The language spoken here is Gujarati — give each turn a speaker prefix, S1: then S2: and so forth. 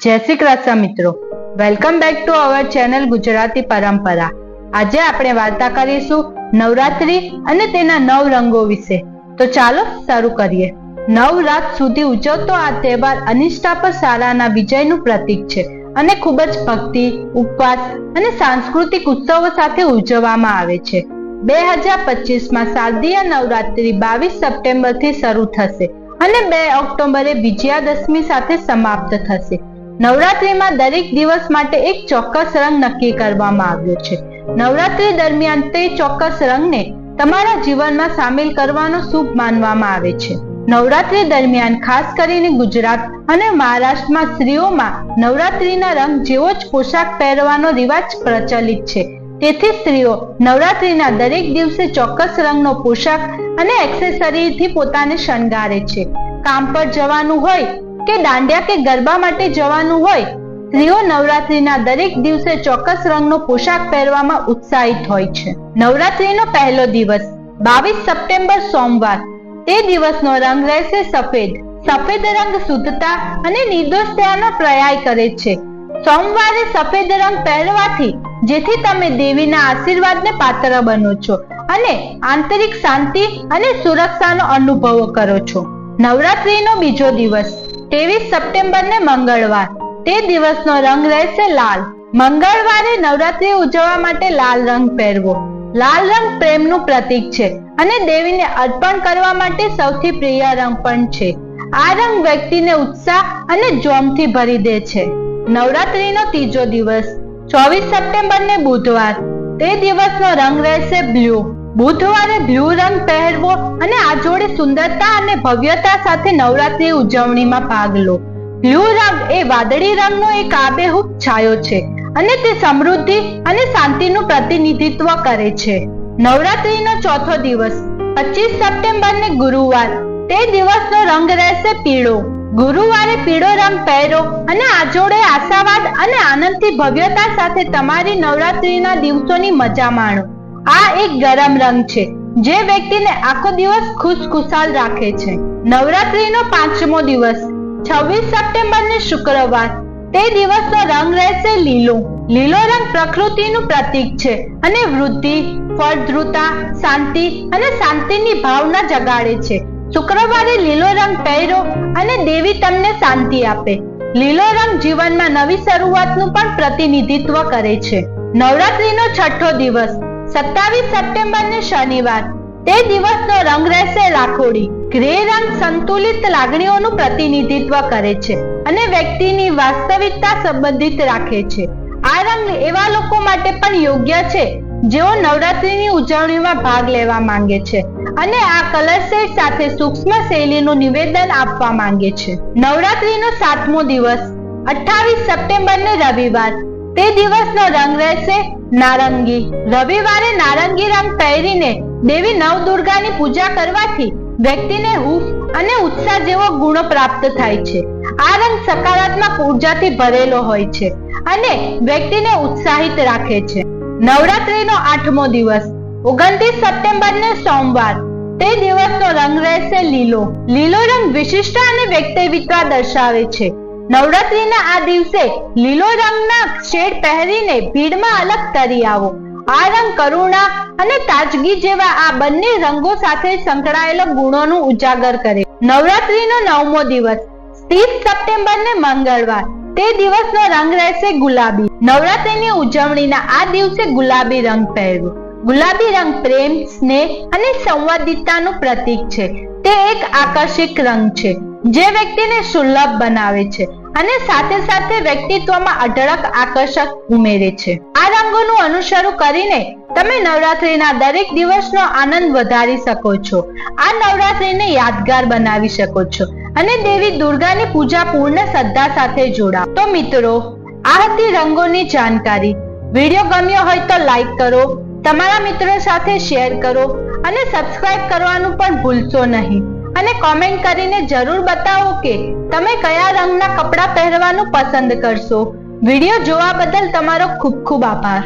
S1: જય શ્રી કૃષ્ણ મિત્રો. Welcome back to our channel Gujarati Parampara. આજે આપણે વાર્તા કરીશું નવરાત્રી અને તેના નવ રંગો વિશે. તો ચાલો શરૂ કરીએ. નવ રાત સુધી ઉજવતો આ તહેવાર અનિષ્ઠા પર સારાના વિજયનું પ્રતીક છે અને ખૂબ જ ભક્તિ, ઉપવાસ અને સાંસ્કૃતિક ઉત્સવો સાથે ઉજવવામાં આવે છે. બે હજાર પચીસમાં શારદીય નવરાત્રી બાવીસ સપ્ટેમ્બરથી શરૂ થશે અને બે ઓક્ટોબરે વિજયાદશમી સાથે સમાપ્ત થશે. નવરાત્રીમાં દરેક દિવસ માટે એક ચોક્કસ રંગ નક્કી કરવામાં આવ્યો છે. નવરાત્રી દરમિયાન તે ચોક્કસ રંગને તમારા જીવનમાં સામેલ કરવાનો શુભ માનવામાં આવે છે. નવરાત્રી દરમિયાન ખાસ કરીને ગુજરાત અને મહારાષ્ટ્રમાં સ્ત્રીઓમાં નવરાત્રીના રંગ જેવો જ પોશાક પહેરવાનો રિવાજ પ્રચલિત છે. તેથી સ્ત્રીઓ નવરાત્રીના દરેક દિવસે ચોક્કસ રંગનો પોશાક અને એક્સેસરીથી પોતાને શણગારે છે. કામ પર જવાનું હોય કે દાંડિયા કે ગરબા માટે જવાનું હોય, સ્ત્રીઓ નવરાત્રીના દરેક દિવસે ચોક્કસ રંગનો પોશાક પહેરવામાં ઉત્સાહિત હોય છે. નવરાત્રીનો પહેલો દિવસ, બાવીસ સપ્ટેમ્બર સોમવાર. તે દિવસનો રંગ રહેશે સફેદ. સફેદ રંગ શુદ્ધતા અને નિર્દોષતાનો પ્રયાય કરે છે. સોમવારે સફેદ રંગ પહેરવાથી, જેથી તમે દેવીના આશીર્વાદને પાત્ર બનો છો અને આંતરિક શાંતિ અને સુરક્ષાનો અનુભવ કરો છો. નવરાત્રીનો બીજો દિવસ ત્રેવીસ સપ્ટેમ્બરને મંગળવાર. તે દિવસનો રંગ રહેશે લાલ. મંગળવારે નવરાત્રી ઉજવવા માટે લાલ રંગ પહેરવો. લાલ રંગ પ્રેમનું પ્રતીક છે અને દેવીને અર્પણ કરવા માટે સૌથી પ્રિય રંગ પણ છે. આ રંગ વ્યક્તિને ઉત્સાહ અને જોમથી ભરી દે છે. નવરાત્રીનો ત્રીજો દિવસ ચોવીસ સપ્ટેમ્બર ને બુધવાર. તે દિવસનો રંગ રહેશે બ્લુ. બુધવારે બ્લુ રંગ પહેરવો અને આ જોડે સુંદરતા અને ભવ્યતા સાથે નવરાત્રી ઉજવણીમાં ભાગ લો. બ્લુ રંગ એ વાદળી રંગનો એક આબેહૂબ છાયો છે અને તે સમૃદ્ધિ અને શાંતિનું પ્રતિનિધિત્વ કરે છે. નવરાત્રીનો ચોથો દિવસ, પચીસ સપ્ટેમ્બર ને ગુરુવાર. તે દિવસનો રંગ રહેશે પીળો. ગુરુવારે પીળો રંગ પહેરો અને આ જોડે આશાવાદ અને આનંદથી ભવ્યતા સાથે તમારી નવરાત્રીના દિવસોની મજા માણો. આ એક ગરમ રંગ છે, જે વ્યક્તિને આખો દિવસ ખુશખુશાલ રાખે છે. નવરાત્રીનો પાંચમો દિવસ, છવ્વીસ સપ્ટેમ્બર ને શુક્રવાર. તે દિવસનો રંગ રહેશે લીલો. લીલો રંગ પ્રકૃતિનું પ્રતીક છે અને વૃદ્ધિ ફળદ્રુતા શાંતિ અને શાંતિની ભાવના જગાડે છે. શુક્રવારે લીલો રંગ પહેરો અને દેવી તમને શાંતિ આપે. લીલો રંગ જીવનમાં નવી શરૂઆતનું પણ પ્રતિનિધિત્વ કરે છે. નવરાત્રીનો છઠ્ઠો દિવસ સત્તાવીસ સપ્ટેમ્બર ને શનિવાર. તે દિવસનો રંગ રહેશે રાખોડી. ગ્રે રંગ સંતુલિત લાગણીઓનું પ્રતિનિધિત્વ કરે છે અને વ્યક્તિની વાસ્તવિકતા સંબંધિત રાખે છે. આ રંગ એવા લોકો માટે પણ યોગ્ય છે, જેઓ નવરાત્રીની ઉજવણીમાં ભાગ લેવા માંગે છે અને આ કલર સેટ સાથે સૂક્ષ્મ શૈલીનું નિવેદન આપવા માંગે છે. નવરાત્રીનો સાતમો દિવસ, અઠ્ઠાવીસ સપ્ટેમ્બર ને રવિવાર. તે દિવસનો રંગ રહેશે નારંગી. રવિવારે નારંગી રંગ પહેરીને દેવી નવદુર્ગાની પૂજા કરવાથી વ્યક્તિને હૂફ અને ઉત્સાહ જેવો ગુણો પ્રાપ્ત થાય છે. આ રંગ સકારાત્મક ઉર્જાથી ભરેલો હોય છે અને વ્યક્તિને ઉત્સાહિત રાખે છે. નવરાત્રીનો આઠમો દિવસ, ઓગણત્રીસ સપ્ટેમ્બર ને સોમવાર. તે દિવસનો રંગ રહેશે લીલો. લીલો રંગ વિશિષ્ટ અને વ્યક્તિત્વ દર્શાવે છે. નવરાત્રીના આ દિવસે લીલો રંગના શેડ પહેરીને ભીડમાં અલગ તરી આવો. આ રંગ કરુણા અને તાજગી જેવા આ બંને રંગો સાથે સંકળાયેલા ગુણોનું ઉજાગર કરે. નવરાત્રીનો નવમો દિવસ, ત્રીસ સપ્ટેમ્બર ને મંગળવાર. તે દિવસનો રંગ રહેશે ગુલાબી. નવરાત્રીની ઉજવણીના આ દિવસે ગુલાબી રંગ પહેરવો ગુલાબી રંગ પ્રેમ, સ્નેહ અને સંવાદિતાનું પ્રતીક છે. તે એક આકર્ષક રંગ છે. જે વ્યક્તિને સુલભ બનાવે છે અને સાથે સાથે વ્યક્તિત્વમાં અઢળક આકર્ષક ઉમેરે છે. આ રંગોનું અનુસરણ કરીને તમે નવરાત્રીના દરેક દિવસનો આનંદ વધારી શકો છો. આ નવરાત્રીને યાદગાર બનાવી શકો છો અને દેવી દુર્ગાની પૂજા પૂર્ણ શ્રદ્ધા સાથે જોડાઓ. તો મિત્રો, આ હતી રંગોની જાણકારી. વીડિયો ગમ્યો હોય તો લાઈક કરો, તમારા મિત્રો સાથે શેર કરો અને સબસ્ક્રાઇબ કરવાનું પણ ભૂલશો નહીં. અને કોમેન્ટ કરીને જરૂર બતાવો કે તમે કયા રંગના કપડાં પહેરવાનું પસંદ કરશો. વીડિયો જોવા બદલ તમારો ખૂબ ખૂબ આભાર.